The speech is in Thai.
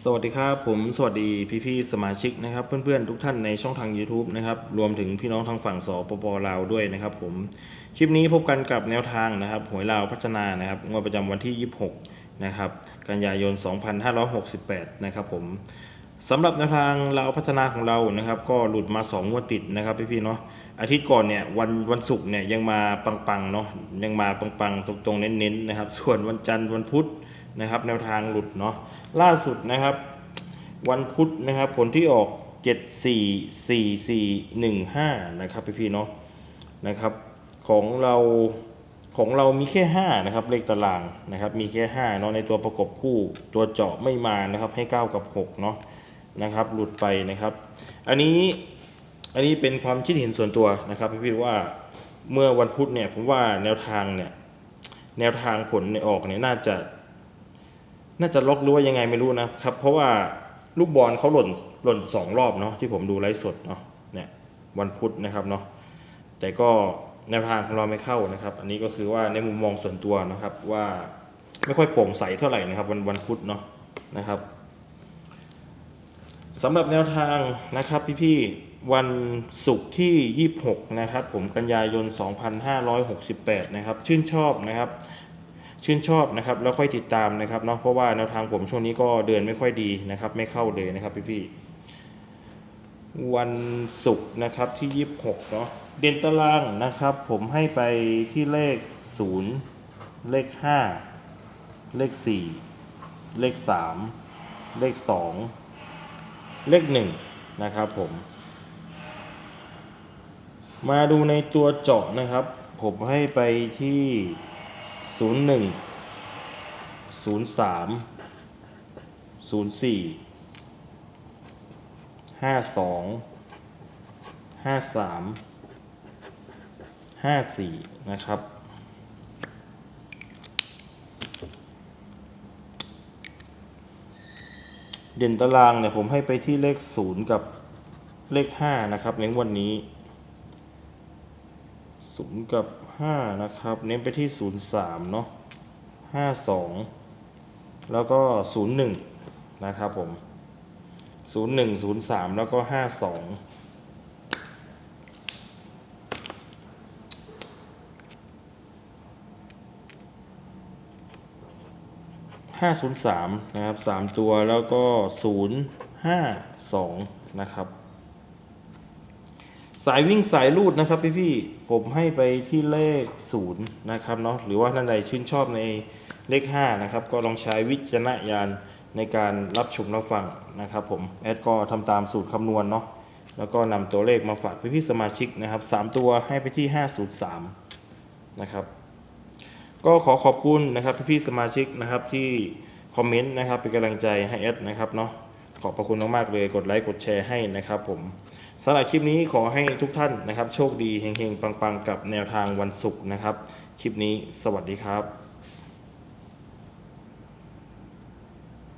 สวัสดีครับผมสวัสดีพี่ๆสมาชิกนะครับ เพื่อนๆทุกท่านในช่องทาง YouTube นะครับรวมถึงพี่น้องทางฝั่งสปปลาวด้วยนะครับผมคลิปนี้พบกันกับแนวทางนะครับหวยลาวพัฒนานะครับงวดประจำวันที่ 26 นะครับ กันยายน 2568 นะครับผมสำหรับแนวทางลาวพัฒนาของเรานะครับ ก็หลุดมา 2 งวดติดนะครับพี่ๆเนาะอาทิตย์ก่อนเนี่ยวันวันศุกร์เนี่ยยังมาปังๆเนาะยังมาปังๆตรงๆเน้นๆนะครับ ส่วนวันจันทร์วันพุธ นะครับ แนวทางหลุดเนาะล่าสุดนะครับ วันพุธนะครับ ผลที่ออก 7 4 4 4 1 5 นะครับพี่ๆเนาะนะครับ ของเราของเรามีแค่ 5 นะครับ เลขตารางนะครับ มีแค่5เนาะในตัวประกบคู่ตัวเจาะไม่มานะครับ ให้ 9 กับ 6 เนาะนะครับ หลุดไปนะครับ อันนี้อันนี้เป็นความคิดเห็นส่วนตัวนะครับพี่ๆว่าเมื่อวันพุธเนี่ยผมว่าแนวทางเนี่ยแนวทางผลในออกเนี่ยน่าจะ น่าจะล็อกหรือว่ายังไงไม่รู้นะครับ เพราะว่าลูกบอลเขาหล่นหล่นสองรอบเนาะที่ผมดูไลฟ์สดเนาะเนี่ยวันพุธนะครับเนาะแต่ก็แนวทางของเราไม่เข้านะครับ อันนี้ก็คือว่าในมุมมองส่วนตัวนะครับว่าไม่ค่อยโปร่งใสเท่าไหร่นะครับ วันวันพุธเนาะนะครับสำหรับแนวทางนะครับพี่ๆวันศุกร์ที่ 26 นะครับ ผมกันยายน 2568 นะครับ ชื่นชอบนะครับ ชื่นชอบนะครับแล้วค่อยติดตามนะครับเนาะเพราะว่าแนวทางผมช่วงนี้ก็เดินไม่ค่อยดีนะครับ ไม่เข้าเลยนะครับพี่ๆวันศุกร์นะครับที่ 26เนาะเด่นตารางนะครับ ผมให้ไปที่เลข 0 เลข 5 เลข 4 เลข 3 เลข 2 เลข 1 นะครับผม มาดูในตัวเจาะนะครับ ผมให้ไปที่ ศูนย์หนึ่งศูนย์สามศูนย์สี่ห้าสองห้าสามห้าสี่นะครับ เด่นตารางเนี่ยผมให้ไปที่เลขศูนย์กับเลขห้านะครับในวันนี้ ศูนย์กับห้านะครับ เน้นไปที่ศูนย์สามเนาะห้าสองแล้วก็ศูนย์หนึ่งนะครับผมศูนย์หนึ่งศูนย์สามแล้วก็ห้าสองห้าศูนย์สามนะครับสามตัวแล้วก็ศูนย์ห้าสองนะครับ สายวิ่งสายลูดนะครับพี่พี่ผมให้ไปที่เลขศูนย์นะครับเนาะหรือว่าท่านใดชื่นชอบในเลข 5 นะครับ ก็ลองใช้วิจารณญาณในการรับชมรับฟังนะครับผมแอดก็ทำตามสูตรคำนวณเนาะแล้วก็นำตัวเลขมาฝากพี่พี่สมาชิกนะครับ 3 ตัวให้ไปที่ 503 นะครับก็ขอขอบคุณนะครับพี่พี่สมาชิกนะครับที่คอมเมนต์นะครับเป็นกำลังใจให้แอดนะครับเนาะ ขอบพระคุณมากๆเลยกดไลค์กดแชร์ให้นะครับผมสำหรับคลิปนี้ขอให้ทุกท่านนะครับ โชคดีเฮงๆ ปังๆ กับแนวทางวันศุกร์นะครับ คลิปนี้สวัสดีครับ